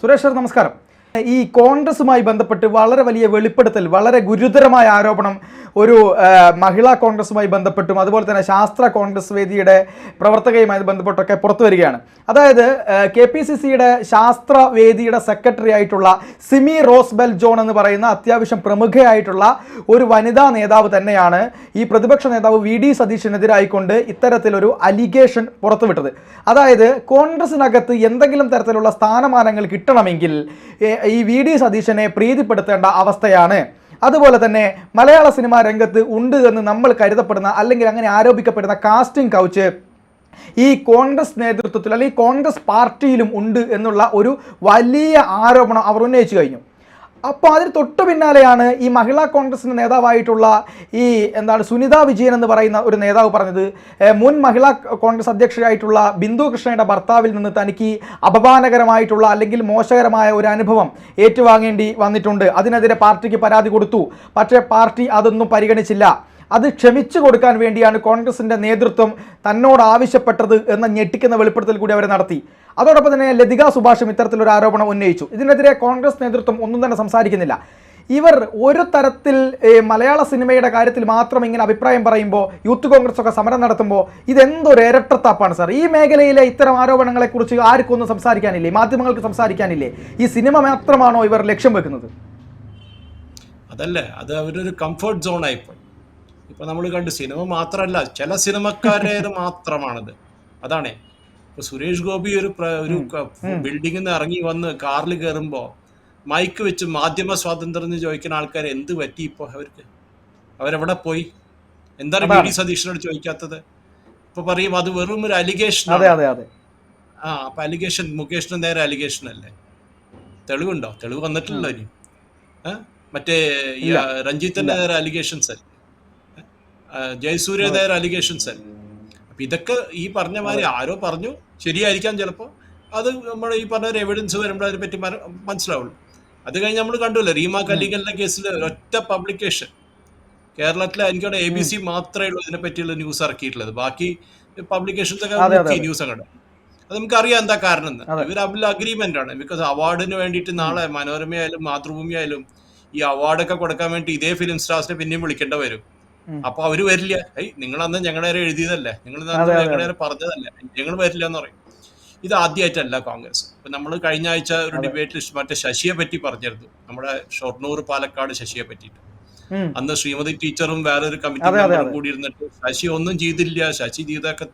Suresh sir നമസ്കാരം. ഈ കോൺഗ്രസുമായി ബന്ധപ്പെട്ട് വളരെ വലിയ വെളിപ്പെടുത്തൽ വളരെ ഗുരുതരമായ ആരോപണം ഒരു മഹിളാ കോൺഗ്രസുമായി ബന്ധപ്പെട്ടും അതുപോലെ തന്നെ ശാസ്ത്ര കോൺഗ്രസ് വേദിയുടെ പ്രവർത്തകയുമായി ബന്ധപ്പെട്ടൊക്കെ പുറത്തു വരികയാണ്. അതായത് കെ പി സി സിയുടെ ശാസ്ത്ര വേദിയുടെ സെക്രട്ടറി ആയിട്ടുള്ള സിമി റോസ്ബെൽ ജോൺ എന്ന് പറയുന്ന അത്യാവശ്യം പ്രമുഖയായിട്ടുള്ള ഒരു വനിതാ നേതാവ് തന്നെയാണ് ഈ പ്രതിപക്ഷ നേതാവ് വി ഡി സതീഷിനെതിരായിക്കൊണ്ട് ഇത്തരത്തിലൊരു അലിഗേഷൻ പുറത്തുവിട്ടത്. അതായത് കോൺഗ്രസിനകത്ത് എന്തെങ്കിലും തരത്തിലുള്ള സ്ഥാനമാനങ്ങൾ കിട്ടണമെങ്കിൽ ഈ വി ഡി സതീശനെ പ്രീതിപ്പെടുത്തേണ്ട അവസ്ഥയാണ്. അതുപോലെ തന്നെ മലയാള സിനിമാ രംഗത്ത് ഉണ്ട് എന്ന് നമ്മൾ കരുതപ്പെടുന്ന അല്ലെങ്കിൽ അങ്ങനെ ആരോപിക്കപ്പെടുന്ന കാസ്റ്റിംഗ് കൗച്ച് ഈ കോൺഗ്രസ് നേതൃത്വത്തിൽ അല്ലെങ്കിൽ കോൺഗ്രസ് പാർട്ടിയിലും ഉണ്ട് എന്നുള്ള ഒരു വലിയ ആരോപണം അവർ ഉന്നയിച്ചു കഴിഞ്ഞു. അപ്പോൾ അതിന് തൊട്ടു പിന്നാലെയാണ് ഈ മഹിളാ കോൺഗ്രസിന്റെ നേതാവായിട്ടുള്ള ഈ എന്താണ് സുനിത വിജയൻ എന്ന് പറയുന്ന ഒരു നേതാവ് പറഞ്ഞത്. മുൻ മഹിളാ കോൺഗ്രസ് അധ്യക്ഷയായിട്ടുള്ള ബിന്ദു കൃഷ്ണയുടെ ഭർത്താവിൽ നിന്ന് തനിക്ക് അപമാനകരമായിട്ടുള്ള അല്ലെങ്കിൽ മോശകരമായ ഒരു അനുഭവം ഏറ്റുവാങ്ങേണ്ടി വന്നിട്ടുണ്ട്. അതിനെതിരെ പാർട്ടിക്ക് പരാതി കൊടുത്തു. പക്ഷേ പാർട്ടി അതൊന്നും പരിഗണിച്ചില്ല. അത് ക്ഷമിച്ചു കൊടുക്കാൻ വേണ്ടിയാണ് കോൺഗ്രസിന്റെ നേതൃത്വം തന്നോട് ആവശ്യപ്പെട്ടത് എന്ന ഞെട്ടിക്കുന്ന വെളിപ്പെടുത്തൽ കൂടി അവർ നടത്തി. അതോടൊപ്പം തന്നെ ലതിക സുഭാഷും ഇത്തരത്തിലൊരു ആരോപണം ഉന്നയിച്ചു. ഇതിനെതിരെ കോൺഗ്രസ് നേതൃത്വം ഒന്നും തന്നെ സംസാരിക്കുന്നില്ല. ഇവർ ഒരു തരത്തിൽ മലയാള സിനിമയുടെ കാര്യത്തിൽ മാത്രം ഇങ്ങനെ അഭിപ്രായം പറയുമ്പോൾ യൂത്ത് കോൺഗ്രസ് ഒക്കെ സമരം നടത്തുമ്പോൾ ഇതെന്തൊരു ഇരട്ടത്താപ്പാണ് സാർ ഈ മേഖലയിലെ ഇത്തരം ആരോപണങ്ങളെക്കുറിച്ച് ആർക്കും ഒന്നും സംസാരിക്കാനില്ലേ? മാധ്യമങ്ങൾക്ക് സംസാരിക്കാനില്ലേ? ഈ സിനിമ മാത്രമാണോ ഇവർ ലക്ഷ്യം വെക്കുന്നത്? അതല്ലേ. അത് അവരൊരു കംഫർട്ട് സോൺ ആയിപ്പോയി. ഇപ്പൊ നമ്മൾ കണ്ട് സിനിമ മാത്രമല്ല ചില സിനിമക്കാരേത് മാത്രമാണത്. അതാണ്. ഇപ്പൊ സുരേഷ് ഗോപി ഒരു ഒരു ബിൽഡിംഗിൽ നിന്ന് ഇറങ്ങി വന്ന് കാറിൽ കയറുമ്പോ മൈക്ക് വെച്ച് മാധ്യമ സ്വാതന്ത്ര്യം എന്ന് ചോദിക്കുന്ന ആൾക്കാർ എന്ത് പറ്റി ഇപ്പൊ അവർക്ക്? അവരെവിടെ പോയി? എന്താണ് ബി ഡി സതീഷിനോട് ചോദിക്കാത്തത്? ഇപ്പൊ പറയും അത് വെറും ഒരു അലിഗേഷൻ ആ അപ്പൊ അലിഗേഷൻ മുകേഷിന് നേരെ അലിഗേഷൻ അല്ലേ തെളിവുണ്ടോ? തെളിവ് വന്നിട്ടില്ല ഇനി? മറ്റേ രഞ്ജിത്തിന്റെ നേരെ അലിഗേഷൻസ് അല്ലേ? ജയസൂര്യ അലിഗേഷൻസ് അല്ല അപ്പൊ ഇതൊക്കെ ഈ പറഞ്ഞ മാതിരി ആരോ പറഞ്ഞു. ശരിയായിരിക്കാം ചിലപ്പോൾ അത് നമ്മൾ ഈ പറഞ്ഞ ഒരു എവിഡൻസ് വരുമ്പോൾ അതിനെ പറ്റി മനസ്സിലാവുള്ളൂ. അത് കഴിഞ്ഞ് നമ്മൾ കണ്ടുല്ലോ റീമ കല്ലിക്കലിന്റെ കേസിൽ ഒറ്റ പബ്ലിക്കേഷൻ കേരളത്തിലെ എനിക്കവിടെ എ ബി സി മാത്രമേ ഉള്ളൂ ഇതിനെ പറ്റിയുള്ള ന്യൂസ് ഇറക്കിയിട്ടുള്ളത്. ബാക്കി പബ്ലിക്കേഷൻസ് ഒക്കെ ന്യൂസ് കണ്ടു. അത് നമുക്കറിയാം എന്താ കാരണം എന്ന്. ഇവർ തമ്മിൽ അഗ്രിമെന്റ് ആണ്. ബിക്കോസ് അവാർഡിന് വേണ്ടിയിട്ട് നാളെ മനോരമയായാലും മാതൃഭൂമി ആയാലും ഈ അവാർഡൊക്കെ കൊടുക്കാൻ വേണ്ടി ഇതേ ഫിലിം സ്റ്റാർസിനെ പിന്നെയും വിളിക്കേണ്ട വരും. അപ്പൊ അവർ വരില്ല. ഏയ് നിങ്ങൾ അന്ന് ഞങ്ങളുടെ നേരെ എഴുതിയതല്ലേ? നിങ്ങൾ. ഞങ്ങളുടെ നേരെ പറഞ്ഞതല്ലേ? ഞങ്ങൾ വരില്ല എന്ന് പറയും. ഇത് ആദ്യമായിട്ടല്ല കോൺഗ്രസ്. ഇപ്പൊ നമ്മൾ കഴിഞ്ഞ ആഴ്ച ഒരു ഡിബേറ്റിൽ മറ്റേ ശശിയെ പറ്റി പറഞ്ഞിരുന്നു. നമ്മുടെ ഷൊർണൂർ പാലക്കാട് ശശിയെ പറ്റിയിട്ട്. അന്ന് ശ്രീമതി ടീച്ചറും വേറൊരു കമ്മിറ്റി കൂടിയിരുന്നിട്ട് ശശി ഒന്നും ചെയ്തില്ല. ശശി ചെയ്തൊക്കെ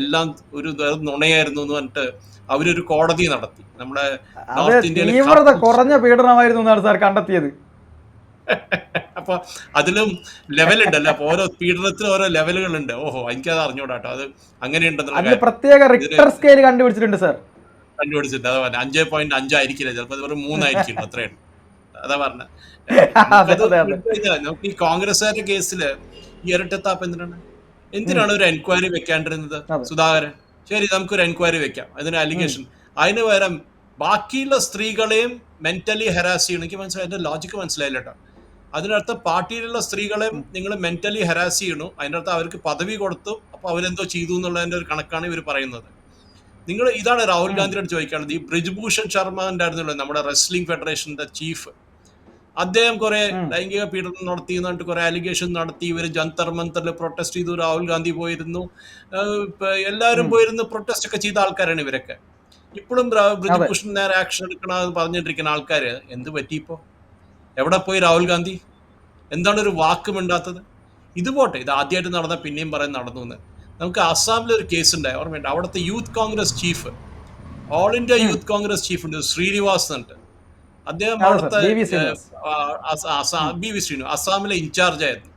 എല്ലാം ഒരു വെറും നുണയായിരുന്നു എന്ന് പറഞ്ഞിട്ട് അവരൊരു കോടതി നടത്തി. നമ്മുടെ നോർത്ത് ഇന്ത്യയിലെ കുറഞ്ഞ പീഡനമായിരുന്നു എന്നാണ് സാർ കണ്ടെത്തിയത്. അപ്പൊ അതിലും ലെവലുണ്ടല്ലോ അപ്പൊ ഓരോ പീഡനത്തിനും ഓരോ ലെവലുകൾ ഉണ്ട് ഓഹോ എനിക്കത് അറിഞ്ഞൂടാട്ടോ. അത് അങ്ങനെയുണ്ടെന്നുള്ള പ്രത്യേക റിക്ടർ സ്കെയിൽ കണ്ടുപിടിച്ചിട്ടുണ്ട് സാർ കണ്ടുപിടിച്ചിട്ടുണ്ട്. അതാ പറഞ്ഞ. അഞ്ചേ പോയിന്റ് അഞ്ചായിരിക്കില്ല ചിലപ്പോൾ വെറും മൂന്നായിരിക്കും അത്രയാണ് അതാ പറഞ്ഞത്. നമുക്ക് ഈ കോൺഗ്രസ്സുകാരുടെ കേസിൽ ഈ ഇരട്ടത്താപ്പ് എന്തിനാണ്? എന്തിനാണ് ഒരു എൻക്വയറി വെക്കാണ്ടിരുന്നത് സുധാകരൻ? ശരി നമുക്കൊരു എൻക്വയറി വെക്കാം. അതിന് അലിഗേഷൻ അതിന് പകരം ബാക്കിയുള്ള സ്ത്രീകളെയും മെന്റലി ഹെറാസ് ചെയ്യണമെങ്കിൽ മനസ്സിലായി. എന്റെ ലോജിക്ക് മനസ്സിലായില്ല കേട്ടോ അതിനർത്ഥം പാർട്ടിയിലുള്ള സ്ത്രീകളെ നിങ്ങൾ മെന്റലി ഹരാസ് ചെയ്യണു അതിനർത്ഥം അവർക്ക് പദവി കൊടുത്തു. അപ്പൊ അവരെന്തോ ചെയ്തു എന്നുള്ളതിന്റെ ഒരു കണക്കാണ് ഇവർ പറയുന്നത്. നിങ്ങൾ ഇതാണ് രാഹുൽ ഗാന്ധിയോട് ചോദിക്കാനുള്ളത്. ഈ ബ്രിജ്ഭൂഷൺ ശർമ്മ ഉണ്ടായിരുന്നല്ലോ നമ്മുടെ റെസ്ലിംഗ് ഫെഡറേഷന്റെ ചീഫ് അദ്ദേഹം കുറെ ലൈംഗിക പീഡനം നടത്തി എന്നിട്ട് കുറെ അലിഗേഷൻ നടത്തി. ഇവർ ജന്തർ മന്തറിൽ പ്രൊട്ടസ്റ്റ് ചെയ്തു. രാഹുൽ ഗാന്ധി പോയിരുന്നു. എല്ലാവരും പോയിരുന്നു. പ്രൊട്ടസ്റ്റ് ഒക്കെ ചെയ്ത ആൾക്കാരാണ് ഇവരൊക്കെ. ഇപ്പോഴും ബ്രിജ്ഭൂഷൺ നേരെ ആക്ഷൻ എടുക്കണമെന്ന് പറഞ്ഞിട്ടിരിക്കുന്ന ആൾക്കാര്. എന്ത് പറ്റി ഇപ്പോ? എവിടെ പോയി രാഹുൽ ഗാന്ധി? എന്താണ് ഒരു വാക്ക് മിണ്ടാത്തത് ഇത് പോട്ടെ ഇത് ആദ്യമായിട്ട് നടന്ന പിന്നെയും പറയാൻ നടന്നു എന്ന്. നമുക്ക് അസ്സാമിൽ ഒരു കേസ് ഉണ്ടായി ഓർമ്മയുണ്ട്? അവിടുത്തെ youth Congress chief all India youth Congress chief ഉണ്ട് ശ്രീനിവാസ് എന്നിട്ട് അദ്ദേഹം അവിടുത്തെ ബി വി ശ്രീനു അസ്സാമിലെ ഇൻചാർജ് ആയിരുന്നു.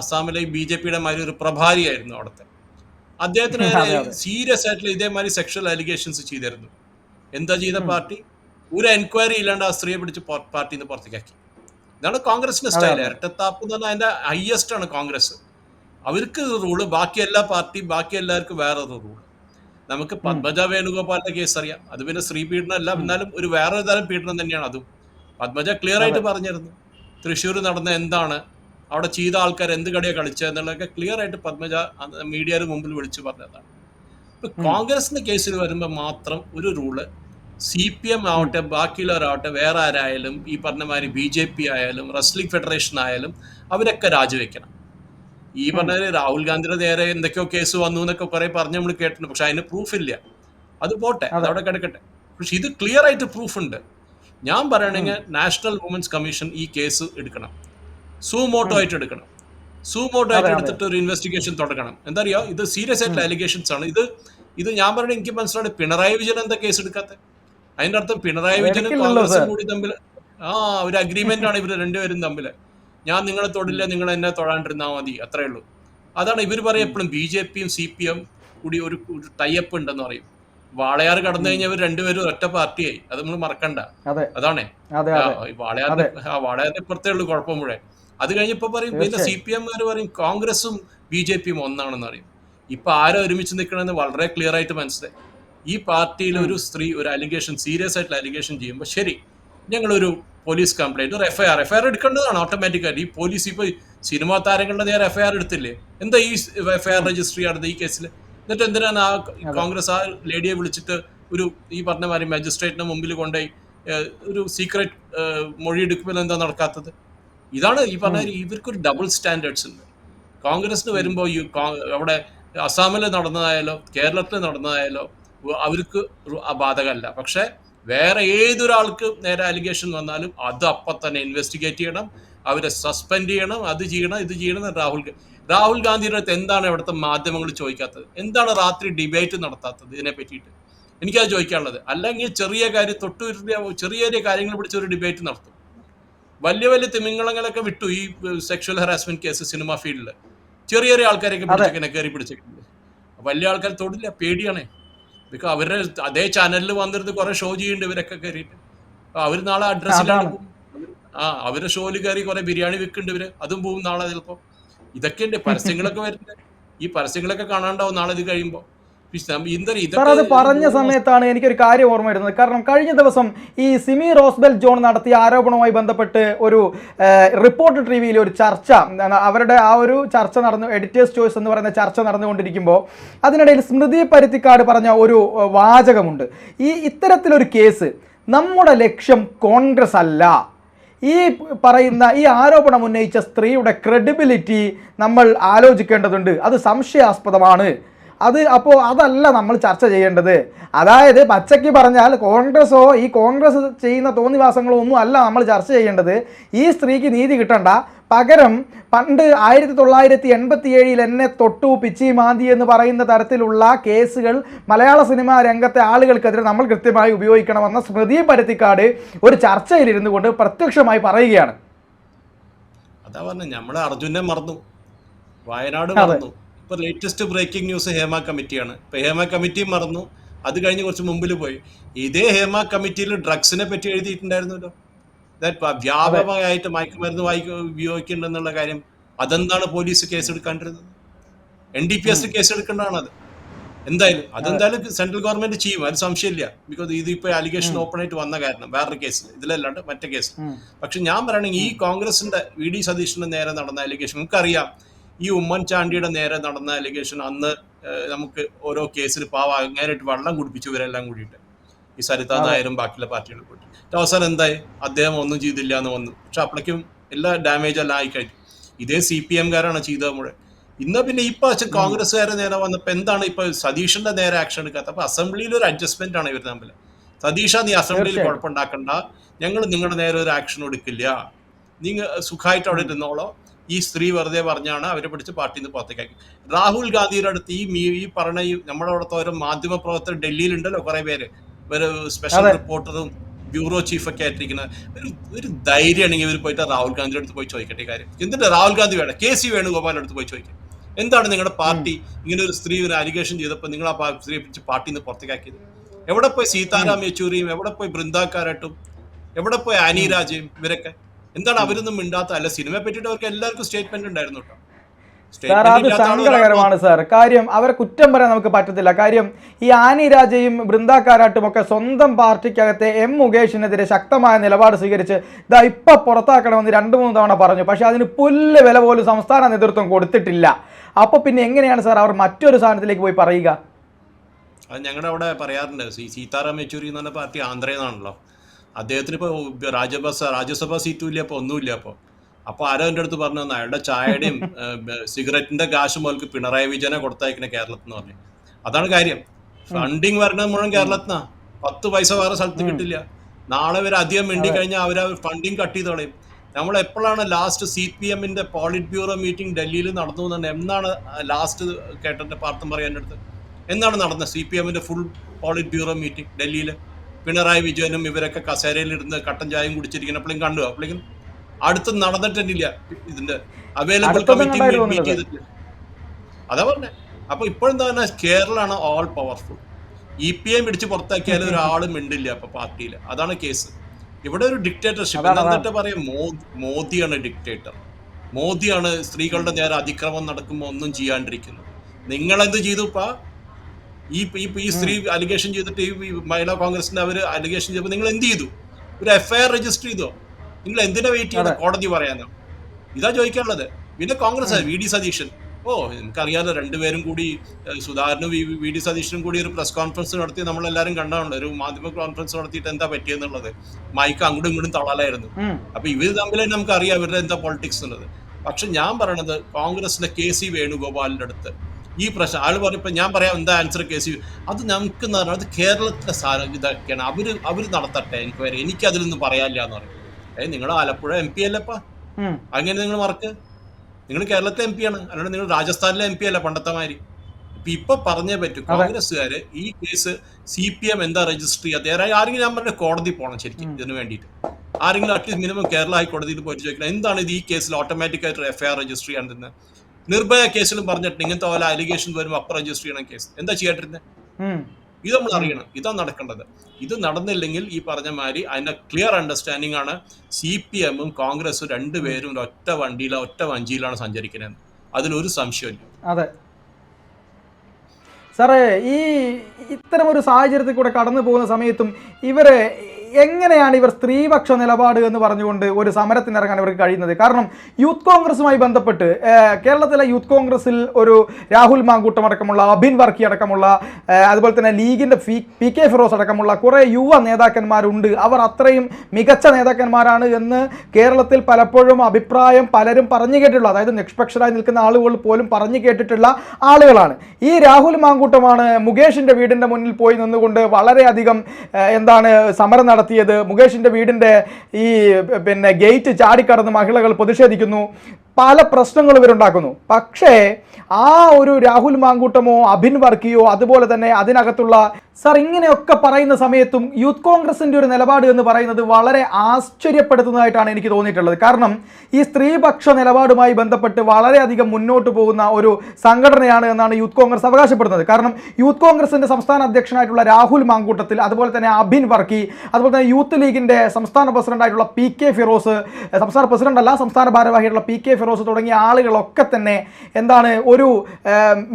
അസ്സാമിലെ ബി ജെ പിയുടെ മാതിരി ഒരു പ്രഭാരിയായിരുന്നു അവിടുത്തെ. അദ്ദേഹത്തിന്. സീരിയസ് ആയിട്ടുള്ള ഇതേമാതിരി സെക്ഷൽ അലിഗേഷൻസ് ചെയ്തിരുന്നു. എന്താ ചെയ്ത പാർട്ടി? ഒരു എൻക്വയറി ഇല്ലാണ്ട് ആ സ്ത്രീയെ പിടിച്ച് പാർട്ടിന്ന് നിന്ന് പുറത്തേക്കാക്കി. ഇതാണ് കോൺഗ്രസിന്റെ സ്റ്റൈൽ. ഇരട്ടത്താപ്പ് എന്ന് പറഞ്ഞാൽ അതിന്റെ ഹയസ്റ്റ് ആണ് കോൺഗ്രസ്. അവർക്ക് റൂൾ ബാക്കി എല്ലാ പാർട്ടിയും ബാക്കി എല്ലാവർക്കും വേറൊരു റൂൾ നമുക്ക് പത്മജ വേണുഗോപാലിന്റെ കേസ് അറിയാം. അത് പിന്നെ സ്ത്രീ പീഡനം അല്ല എന്നാലും ഒരു വേറൊരു തരം പീഡനം തന്നെയാണ് അതും. പത്മജ ക്ലിയർ ആയിട്ട് പറഞ്ഞിരുന്നു. തൃശ്ശൂർ നടന്ന എന്താണ്? അവിടെ ചെയ്ത ആൾക്കാർ എന്ത് കളിയാണ് കളിച്ചത് എന്നുള്ളതൊക്കെ ക്ലിയർ ആയിട്ട് പത്മജ മീഡിയയുടെ മുമ്പിൽ വിളിച്ചു പറഞ്ഞതാണ്. ഇപ്പൊ കോൺഗ്രസിന്റെ കേസിൽ വരുമ്പോൾ മാത്രം ഒരു റൂൾ സി പി എം ആവട്ടെ ബാക്കിയുള്ളവരാവട്ടെ വേറെ ആരായാലും ഈ പറഞ്ഞ മാതിരി ബി ജെ പി ആയാലും റസ്ലിംഗ് ഫെഡറേഷൻ ആയാലും അവരൊക്കെ രാജിവെക്കണം. ഈ പറഞ്ഞ രാഹുൽ ഗാന്ധിയുടെ നേരെ എന്തൊക്കെയോ കേസ് വന്നു എന്നൊക്കെ കുറെ പറഞ്ഞ് നമ്മൾ കേട്ടിട്ടുണ്ട്. പക്ഷെ അതിന് പ്രൂഫ് ഇല്ല. അത് പോട്ടെ അതവിടെ കിടക്കട്ടെ. പക്ഷെ ഇത് ക്ലിയർ ആയിട്ട് പ്രൂഫ് ഉണ്ട്. ഞാൻ പറയണെങ്കിൽ നാഷണൽ വുമൻസ് കമ്മീഷൻ ഈ കേസ് എടുക്കണം. സൂമോട്ടോ ആയിട്ട് എടുക്കണം. സൂമോട്ടോ ആയിട്ട് എടുത്തിട്ട് ഒരു ഇൻവെസ്റ്റിഗേഷൻ തുടങ്ങണം. എന്താ അറിയോ? ഇത് സീരിയസ് ആയിട്ടുള്ള അലിഗേഷൻസ് ആണ്. ഇത് ഇത് ഞാൻ പറഞ്ഞ എനിക്ക് മനസ്സിലായി പിണറായി വിജയൻ എന്താ കേസ് എടുക്കാത്ത? അതിന്റെ അർത്ഥം പിണറായി വിജയനും കോൺഗ്രസും കൂടി തമ്മിൽ ആ ഒരു അഗ്രിമെന്റ് ആണ് ഇവർ രണ്ടുപേരും തമ്മിൽ ഞാൻ നിങ്ങളെ തൊടില്ല നിങ്ങൾ എന്നെ തൊഴാണ്ടിരുന്നാൽ മതി അത്രേ ഉള്ളൂ. അതാണ് ഇവർ പറയും എപ്പോഴും ബി ജെ പിയും സി പി എം കൂടി ഒരു ടൈപ്പ് ഉണ്ടെന്ന് പറയും. വാളയാർ കടന്നു കഴിഞ്ഞാൽ ഇവർ രണ്ടുപേരും ഒറ്റ പാർട്ടിയായി. അത് നമ്മൾ മറക്കണ്ട. അതെ. അതാണേ. വാളയാറിന്റെ ആ വാളയാറിന്റെ ഇപ്പുറത്തേ ഉള്ളൂ കുഴപ്പം മുഴുവൻ. അത് കഴിഞ്ഞപ്പോ പറയും പിന്നെ സി പി എംകാർ പറയും കോൺഗ്രസും ബി ജെ പിയും ഒന്നാണെന്ന് പറയും. ഇപ്പൊ ആരോ ഒരുമിച്ച് നിൽക്കണമെന്ന് വളരെ ക്ലിയർ ആയിട്ട് മനസ്സിലായി. ഈ പാർട്ടിയിൽ ഒരു സ്ത്രീ ഒരു അലിഗേഷൻ സീരിയസ് ആയിട്ടുള്ള അലിഗേഷൻ ചെയ്യുമ്പോൾ ശരി ഞങ്ങളൊരു പോലീസ് കംപ്ലൈന്റ് ഒരു എഫ്ഐആർ എഫ്ഐആർ എടുക്കേണ്ടതാണ് ഓട്ടോമാറ്റിക്കായിട്ട് ഈ പോലീസ് ഇപ്പോൾ സിനിമാ താരങ്ങളുടെ നേരെ എഫ്ഐആർ എടുത്തില്ലേ? എന്താ ഈ എഫ്ഐആർ രജിസ്റ്റർ ചെയ്യാറുണ്ട് ഈ കേസിൽ എന്നിട്ട് എന്തിനാണ് ആ കോൺഗ്രസ് ആ ലേഡിയെ വിളിച്ചിട്ട് ഒരു ഈ പറഞ്ഞ മാതിരി മജിസ്ട്രേറ്റിന് മുമ്പിൽ കൊണ്ടുപോയി ഒരു സീക്രട്ട് മൊഴിയെടുക്കുമ്പോൾ എന്താ നടക്കാത്തത്? ഇതാണ് ഈ പറഞ്ഞ ഇവർക്കൊരു ഡബിൾ സ്റ്റാൻഡേർഡ്സ് ഉണ്ട്. കോൺഗ്രസിന് വരുമ്പോൾ ഈ അവിടെ അസാമിൽ നടന്നതായാലോ കേരളത്തിൽ നടന്നതായാലോ അവർക്ക് ബാധകമല്ല. പക്ഷേ വേറെ ഏതൊരാൾക്ക് നേരെ അലിഗേഷൻ വന്നാലും അത് അപ്പം തന്നെ ഇൻവെസ്റ്റിഗേറ്റ് ചെയ്യണം. അവരെ സസ്പെൻഡ് ചെയ്യണം. അത് ചെയ്യണം ഇത് ചെയ്യണം രാഹുൽ രാഹുൽ ഗാന്ധിയുടെ അടുത്ത് എന്താണ് ഇവിടുത്തെ മാധ്യമങ്ങൾ ചോദിക്കാത്തത്? എന്താണ് രാത്രി ഡിബേറ്റ് നടത്താത്തത് ഇതിനെ പറ്റിയിട്ട്? എനിക്കത് ചോദിക്കാനുള്ളത്. അല്ലെങ്കിൽ ചെറിയ കാര്യം തൊട്ടു ചെറിയ ചെറിയ കാര്യങ്ങൾ പിടിച്ച് ഒരു ഡിബേറ്റ് നടത്തും. വലിയ വലിയ തിമിംഗളങ്ങളൊക്കെ വിട്ടു ഈ സെക്ഷൽ ഹറാസ്മെന്റ് കേസ് സിനിമ ഫീൽഡിൽ ചെറിയ ചെറിയ ആൾക്കാരെയൊക്കെ പിടിച്ചിങ്ങനെ കയറി പിടിച്ചിട്ടുണ്ട്. വലിയ ആൾക്കാർ തൊടില്ല പേടിയാണേ. ബിക്കോസ് അവരുടെ അതേ ചാനലിൽ വന്നിരുന്ന് കുറെ ഷോ ചെയ്യുന്നുണ്ട് ഇവരൊക്കെ കയറിയിട്ട് അവർ നാളെ അഡ്രസ്സിലാണ് ആ അവരുടെ ഷോയിൽ കയറി കുറെ ബിരിയാണി വെക്കുന്നുണ്ട് ഇവർ. അതും പോവും നാളെ ചിലപ്പോ. ഇതൊക്കെ ഉണ്ട് പരസ്യങ്ങളൊക്കെ വരുന്നത്. ഈ പരസ്യങ്ങളൊക്കെ കാണാണ്ടാവും നാളെ ഇത് കഴിയുമ്പോ. എന്താ സാർ അത് പറഞ്ഞ സമയത്താണ് എനിക്കൊരു കാര്യം ഓർമ്മ വരുന്നത്. കാരണം കഴിഞ്ഞ ദിവസം ഈ സിമി റോസ്ബെൽ ജോൺ നടത്തിയ ആരോപണവുമായി ബന്ധപ്പെട്ട് ഒരു റിപ്പോർട്ട് ടി വിയിൽ ഒരു ചർച്ച അവരുടെ ആ ഒരു ചർച്ച നടന്നു എഡിറ്റേഴ്സ് ചോയ്സ് എന്ന് പറയുന്ന ചർച്ച നടന്നുകൊണ്ടിരിക്കുമ്പോൾ അതിനിടയിൽ സ്മൃതി പരുത്തിക്കാട് പറഞ്ഞ ഒരു വാചകമുണ്ട്. ഈ ഇത്തരത്തിലൊരു കേസ് നമ്മുടെ ലക്ഷ്യം കോൺഗ്രസ് അല്ല. ഈ പറയുന്ന ഈ ആരോപണം ഉന്നയിച്ച സ്ത്രീയുടെ ക്രെഡിബിലിറ്റി നമ്മൾ ആലോചിക്കേണ്ടതുണ്ട്. അത് സംശയാസ്പദമാണ്. അത് അപ്പോൾ അതല്ല നമ്മൾ ചർച്ച ചെയ്യേണ്ടത്. അതായത് പച്ചയ്ക്ക് പറഞ്ഞാൽ കോൺഗ്രസോ ഈ കോൺഗ്രസ് ചെയ്യുന്ന തോന്നിവാസങ്ങളോ ഒന്നും അല്ല നമ്മൾ ചർച്ച ചെയ്യേണ്ടത്. ഈ സ്ത്രീക്ക് നീതി കിട്ടണ്ട. പകരം പണ്ട് ആയിരത്തി തൊള്ളായിരത്തി എൺപത്തി ഏഴിൽ എന്നെ തൊട്ടു പിച്ചി മാന്തി എന്ന് പറയുന്ന തരത്തിലുള്ള കേസുകൾ മലയാള സിനിമാ രംഗത്തെ ആളുകൾക്കെതിരെ നമ്മൾ കൃത്യമായി ഉപയോഗിക്കണമെന്ന സ്മൃതി പരുത്തിക്കാട് ഒരു ചർച്ചയിൽ ഇരുന്നു കൊണ്ട് പ്രത്യക്ഷമായി പറയുകയാണ്. അതാ പറഞ്ഞു നമ്മൾ അർജുനെ മറന്നു. വയനാട് മറന്നു. ഇപ്പൊ ലേറ്റസ്റ്റ് ബ്രേക്കിംഗ് ന്യൂസ് ഹേമ കമ്മിറ്റിയാണ്. ഇപ്പൊ ഹേമ കമ്മിറ്റിയും മറന്നു. അത് കഴിഞ്ഞ് കുറച്ച് മുമ്പിൽ പോയി. ഇതേ ഹേമ കമ്മിറ്റിയിൽ ഡ്രഗ്സിനെ പറ്റി എഴുതിയിട്ടുണ്ടായിരുന്നല്ലോ. വ്യാപകമായിട്ട് മയക്കുമരുന്ന് വായിക്ക ഉപയോഗിക്കുന്നുണ്ടെന്നുള്ള കാര്യം അതെന്താണ് police case എടുക്കാണ്ടിരുന്നത് N D P S case എടുക്കേണ്ടതാണ് അത് എന്തായാലും അതെന്തായാലും സെൻട്രൽ ഗവൺമെന്റ് ചെയ്യും. അത് സംശയമില്ല. ബിക്കോസ് ഇത് ഇതിപ്പോ അലിഗേഷൻ ഓപ്പൺ ആയിട്ട് വന്ന കാരണം. വേറൊരു കേസിൽ ഇതിലല്ലാണ്ട് മറ്റേ കേസ് പക്ഷെ ഞാൻ പറയണെങ്കിൽ ഈ കോൺഗ്രസിന്റെ വി ഡി സതീഷിന്റെ നേരെ നടന്ന അലിഗേഷൻ നമുക്കറിയാം ഈ ഉമ്മൻചാണ്ടിയുടെ നേരെ നടന്ന അലിഗേഷൻ അന്ന് നമുക്ക് ഓരോ കേസിൽ പാവ അങ്ങനെയായിട്ട് വെള്ളം കുടിപ്പിച്ചു ഇവരെല്ലാം കൂടിയിട്ട്. ഈ സരിത നായരും ബാക്കിയുള്ള പാർട്ടികളും കൂടി. അവസാനം എന്തായി? അദ്ദേഹം ഒന്നും ചെയ്തില്ല എന്ന് വന്നു. പക്ഷെ അപ്പോഴേക്കും എല്ലാ ഡാമേജ് എല്ലാം ആയിക്കഴിഞ്ഞു. ഇതേ സി പി എംകാരാണ് ചെയ്തത് മുഴുവൻ. ഇന്ന് പിന്നെ ഇപ്പൊ കോൺഗ്രസ്സുകാരെ നേരെ വന്നപ്പോ എന്താണ് ഇപ്പൊ സതീഷിന്റെ നേരെ ആക്ഷൻ എടുക്കാത്ത അപ്പൊ അസംബ്ലിയിൽ ഒരു അഡ്ജസ്റ്റ്മെന്റ് ആണ് ഇവർ തമ്മിൽ സതീഷ നീ അസംബ്ലിയിൽ. കുഴപ്പമുണ്ടാക്കണ്ട. ഞങ്ങൾ നിങ്ങളുടെ നേരെ ഒരു ആക്ഷൻ എടുക്കില്ല. നിങ്ങൾ സുഖമായിട്ട് അവിടെ ഇരുന്നോളോ. ഈ സ്ത്രീ വെറുതെ പറഞ്ഞാണ് അവരെ പിടിച്ച് പാർട്ടിയിൽ നിന്ന് പുറത്തേക്കാക്കി. രാഹുൽ ഗാന്ധിയുടെ അടുത്ത് ഈ മീ ഈ പറഞ്ഞ ഈ നമ്മുടെ അവിടുത്തെ ഓരോ മാധ്യമ പ്രവർത്തകർ ഡൽഹിയിലുണ്ടല്ലോ കുറെ പേര്. ഒരു സ്പെഷ്യൽ റിപ്പോർട്ടറും ബ്യൂറോ ചീഫൊക്കെ ആയിട്ടിരിക്കുന്ന ഒരു ഒരു ധൈര്യമാണെങ്കിൽ ഇവർ പോയിട്ട് രാഹുൽ ഗാന്ധിയുടെ അടുത്ത് പോയി ചോദിക്കട്ടെ കാര്യം. എന്നിട്ട് രാഹുൽ ഗാന്ധി വേണം? കെ സി വേണുഗോപാലിന്റെ അടുത്ത് പോയി ചോദിക്കും. എന്താണ് നിങ്ങളുടെ പാർട്ടി? ഇങ്ങനെ ഒരു സ്ത്രീ ഒരു അലിഗേഷൻ ചെയ്തപ്പോൾ നിങ്ങൾ ആ സ്ത്രീയെ പിടിച്ച് പാർട്ടിയിൽ നിന്ന് പുറത്തേക്കാക്കിയത്? എവിടെ പോയി സീതാറാം യെച്ചൂരിയും എവിടെ പോയി ബൃന്ദാക്കാരായിട്ടും എവിടെ പോയി ആനി രാജയും ഇവരൊക്കെ? എന്താണ് അവരൊന്നും മിണ്ടാത്ത അല്ല സിനിമയെ പറ്റിയിട്ട് അവർക്ക് എല്ലാവർക്കും സ്റ്റേറ്റ്മെന്റ് ഉണ്ടായിരുന്നു കേട്ടോ. സാർ അത് സങ്കടകരമാണ് സാർ. കാര്യം അവരെ കുറ്റം പറയാൻ നമുക്ക് പറ്റത്തില്ല. കാര്യം ഈ ആനി രാജയും ബൃന്ദാക്കാരാട്ടും ഒക്കെ സ്വന്തം പാർട്ടിക്കകത്തെ എം മുകേഷിനെതിരെ ശക്തമായ നിലപാട് സ്വീകരിച്ച് ഇതാ ഇപ്പൊ പുറത്താക്കണമെന്ന് രണ്ട് മൂന്ന് തവണ പറഞ്ഞു. പക്ഷെ അതിന് പുല്ല് വില പോലും സംസ്ഥാന നേതൃത്വം കൊടുത്തിട്ടില്ല. അപ്പൊ പിന്നെ എങ്ങനെയാണ് സാർ അവർ മറ്റൊരു സ്ഥാനത്തിലേക്ക് പോയി പറയുക? അത് ഞങ്ങളുടെ അവിടെ പറയാറുണ്ട് സീതാറാം യെച്ചൂരി എന്ന് പറഞ്ഞ പാർട്ടി ആന്ധ്രയെന്നാണല്ലോ അദ്ദേഹത്തിന് ഇപ്പോൾ രാജ്യസഭ രാജ്യസഭാ സീറ്റും ഇല്ല അപ്പോൾ ഒന്നുമില്ല അപ്പോൾ അപ്പോൾ ആരോ എന്റെ അടുത്ത് പറഞ്ഞു തന്നെ അയാളുടെ ചായയുടെയും സിഗരറ്റിന്റെ കാശ് മുതൽക്ക് പിണറായി വിജയനെ കൊടുത്തയക്കണ കേരളത്തിൽ എന്ന് പറഞ്ഞു. അതാണ് കാര്യം. ഫണ്ടിങ് വരണത് മുഴുവൻ കേരളത്തിനാ. പത്ത് പൈസ വേറെ സ്ഥലത്ത് കിട്ടില്ല. നാളെ വരെ അധികം മിണ്ടി കഴിഞ്ഞാൽ അവർ ഫണ്ടിങ് കട്ട് ചെയ്ത് കളയും. നമ്മൾ എപ്പോഴാണ് ലാസ്റ്റ് സി പി എമ്മിന്റെ പോളിറ്റ് ബ്യൂറോ മീറ്റിംഗ് ഡൽഹിയിൽ നടന്നു എന്നാണ് എന്നാണ് ലാസ്റ്റ് കേട്ടിട്ട് പാർത്ഥം പറയാൻ അടുത്ത്? എന്നാണ് നടന്നത് സി പി എമ്മിന്റെ ഫുൾ പോളിറ്റ് ബ്യൂറോ മീറ്റിംഗ് ഡൽഹിയിൽ പിണറായി വിജയനും ഇവരൊക്കെ കസേരയിലിരുന്ന് കട്ടൻ ചായയും കുടിച്ചിരിക്കുന്നപ്പോഴും കണ്ടു. അപ്പോഴേക്കും അടുത്ത് നടന്നിട്ടില്ല ഇതിന്റെ അവൈലബിൾ കമ്മിറ്റി മീറ്റ് ചെയ്തിട്ടില്ല അതാ പറഞ്ഞേ. അപ്പൊ ഇപ്പോഴെന്താ പറഞ്ഞാൽ കേരളമാണ് all powerful E P M പിടിച്ച് പുറത്താക്കിയാലും ഒരാളും മിണ്ടില്ല അപ്പൊ പാർട്ടിയിൽ അതാണ് കേസ് ഇവിടെ ഒരു ഡിക്റ്റേറ്റർഷിപ്പ്. എന്നിട്ട് പറയും? മോദിയാണ് ഡിക്റ്റേറ്റർ മോദിയാണ് സ്ത്രീകളുടെ നേരെ അതിക്രമം നടക്കുമ്പോൾ ഒന്നും ചെയ്യാണ്ടിരിക്കുന്നത്. നിങ്ങളെന്ത് ചെയ്തു ഇപ്പാ? ഈ ഈ സ്ത്രീ അലിഗേഷൻ ചെയ്തിട്ട് ഈ മഹിളാ കോൺഗ്രസിന്റെ അവർ അലിഗേഷൻ ചെയ്തപ്പോൾ നിങ്ങൾ എന്ത് ചെയ്തു? ഒരു എഫ്ഐആർ രജിസ്റ്റർ ചെയ്തോ? നിങ്ങൾ എന്തിനാ വെയിറ്റ് ചെയ്യണം കോടതി പറയാനോ? ഇതാ ചോദിക്കാനുള്ളത്. പിന്നെ കോൺഗ്രസ് വി ഡി സതീശൻ. ഓ നമുക്കറിയാലോ രണ്ടുപേരും കൂടി സുധാകരനും വി- ഡി സതീശനും കൂടി ഒരു പ്രസ് കോൺഫറൻസ് നടത്തി നമ്മളെല്ലാവരും കണ്ടാണല്ലോ. ഒരു മാധ്യമ കോൺഫറൻസ് നടത്തിയിട്ട് എന്താ പറ്റിയെന്നുള്ളത്. മൈക്ക് അങ്ങോട്ടും ഇങ്ങോട്ടും തളലായിരുന്നു. അപ്പൊ ഇവർ തമ്മിൽ നമുക്ക് അറിയാം ഇവരുടെ എന്താ പൊളിറ്റിക്സ് എന്നുള്ളത്. പക്ഷെ ഞാൻ പറയണത് കോൺഗ്രസിന്റെ കെ സി വേണുഗോപാലിന്റെ അടുത്ത്. ഈ പ്രശ്നം ആൾ പറഞ്ഞപ്പോൾ ഞാൻ പറയാം എന്താ ആൻസർ കേസ് അത് നമുക്ക് എന്ന് പറഞ്ഞാൽ അത് കേരളത്തിലെ സാധനം ഇതൊക്കെയാണ്. അവർ അവർ നടത്തട്ടെ എൻക്വയറി എനിക്ക് അതിലൊന്നും പറയാനില്ല എന്ന് പറയും. ഏ നിങ്ങൾ ആലപ്പുഴ എം പി അല്ലപ്പാ. അങ്ങനെ നിങ്ങൾ മറക്ക്. നിങ്ങൾ കേരളത്തിലെ എം പി ആണ്. അല്ലാണ്ട് നിങ്ങൾ രാജസ്ഥാനിലെ എം പി അല്ല പണ്ടത്തെ മാതിരി. ഇപ്പൊ ഇപ്പൊ പറഞ്ഞേ പറ്റൂ. കോൺഗ്രസ്സുകാര് ഈ കേസ് സി പി എം എന്താ രജിസ്റ്റർ ചെയ്യാത്ത ആരെങ്കിലും ഞാൻ പറഞ്ഞ കോടതി പോകണം ശരിക്കും ഇതിനു വേണ്ടിയിട്ട്. ആരെങ്കിലും അറ്റ്ലീസ്റ്റ് മിനിമം കേരള ഹൈക്കോടതിയിൽ പോയിട്ട് ചോദിക്കണം. എന്താണ് ഇത് ഈ കേസിൽ ഓട്ടോമാറ്റിക് ആയിട്ട് എഫ്ഐആർ രജിസ്റ്റർ ചെയ്യാണ്ടിരുന്നത് നിർഭയ കേസിലും പറഞ്ഞിട്ട് ഇങ്ങനത്തെ പോലെ അലിഗേഷൻ വരുമ്പോൾ അപ്പം രജിസ്റ്റർ ചെയ്യണം കേസ് എന്താ ചെയ്യാണ്ടിരുന്നത് ഇത് നമ്മൾ അറിയണം. ഇതാ നടക്കേണ്ടത്. ഇത് നടന്നില്ലെങ്കിൽ ഈ പറഞ്ഞ മാതിരി അതിന്റെ ക്ലിയർ അണ്ടർസ്റ്റാൻഡിംഗ് ആണ് സി പി എമ്മും കോൺഗ്രസും രണ്ടുപേരും ഒറ്റ വണ്ടിയിലോ ഒറ്റ വഞ്ചിയിലാണ് സഞ്ചരിക്കുന്നത് അതിലൊരു സംശയമില്ല അതെ. സാറേ ഈ ഇത്തരം ഒരു സാഹചര്യത്തിൽ കൂടെ കടന്നു പോകുന്ന സമയത്തും ഇവർ എങ്ങനെയാണ് ഇവർ സ്ത്രീപക്ഷ നിലപാട് എന്ന് പറഞ്ഞുകൊണ്ട് ഒരു സമരത്തിനിറങ്ങാൻ ഇവർക്ക് കഴിയുന്നത്? കാരണം യൂത്ത് കോൺഗ്രസുമായി ബന്ധപ്പെട്ട് കേരളത്തിലെ യൂത്ത് കോൺഗ്രസിൽ ഒരു രാഹുൽ മാങ്കൂട്ടം അടക്കമുള്ള അബിൻ വർക്കി അടക്കമുള്ള അതുപോലെ തന്നെ ലീഗിന്റെ പി കെ ഫിറോസ് അടക്കമുള്ള കുറേ യുവ നേതാക്കന്മാരുണ്ട്. അവർ അത്രയും മികച്ച നേതാക്കന്മാരാണ് എന്ന് കേരളത്തിൽ പലപ്പോഴും അഭിപ്രായം പലരും പറഞ്ഞു കേട്ടിട്ടുള്ള അതായത് നിഷ്പക്ഷരായി നിൽക്കുന്ന ആളുകൾ പോലും പറഞ്ഞു കേട്ടിട്ടുള്ള ആളുകളാണ്. ഈ രാഹുൽ മാങ്കൂട്ടമാണ് മുകേഷിന്റെ വീടിന്റെ മുന്നിൽ പോയി നിന്നുകൊണ്ട് വളരെയധികം എന്താണ് സമരം നടത്തിയത്. മുകേഷിന്റെ വീടിന്റെ ഈ പിന്നെ ഗേറ്റ് ചാടിക്കടന്ന് മഹിളകൾ പ്രതിഷേധിക്കുന്നു. പല പ്രശ്നങ്ങളും ഇവരുണ്ടാക്കുന്നു. പക്ഷേ ആ ഒരു രാഹുൽ മാങ്കൂട്ടമോ അഭിൻ വർക്കിയോ അതുപോലെ തന്നെ അതിനകത്തുള്ള സാർ ഇങ്ങനെയൊക്കെ പറയുന്ന സമയത്തും യൂത്ത് കോൺഗ്രസിന്റെ ഒരു നിലപാട് എന്ന് പറയുന്നത് വളരെ ആശ്ചര്യപ്പെടുത്തുന്നതായിട്ടാണ് എനിക്ക് തോന്നിയിട്ടുള്ളത്. കാരണം ഈ സ്ത്രീപക്ഷ നിലപാടുമായി ബന്ധപ്പെട്ട് വളരെയധികം മുന്നോട്ട് പോകുന്ന ഒരു സംഘടനയാണ് എന്നാണ് യൂത്ത് കോൺഗ്രസ് അവകാശപ്പെടുന്നത്. കാരണം യൂത്ത് കോൺഗ്രസിന്റെ സംസ്ഥാന അധ്യക്ഷനായിട്ടുള്ള രാഹുൽ മാങ്കൂട്ടത്തിൽ അതുപോലെ തന്നെ അഭിൻ വർക്കി അതുപോലെ തന്നെ യൂത്ത് ലീഗിന്റെ സംസ്ഥാന പ്രസിഡന്റായിട്ടുള്ള പി കെ ഫിറോസ് സംസ്ഥാന പ്രസിഡന്റ് അല്ല സംസ്ഥാന ഭാരവാഹിയായിട്ടുള്ള പി കെ ഫിറോസ് തുടങ്ങിയ ആളുകളൊക്കെ തന്നെ എന്താണ് ഒരു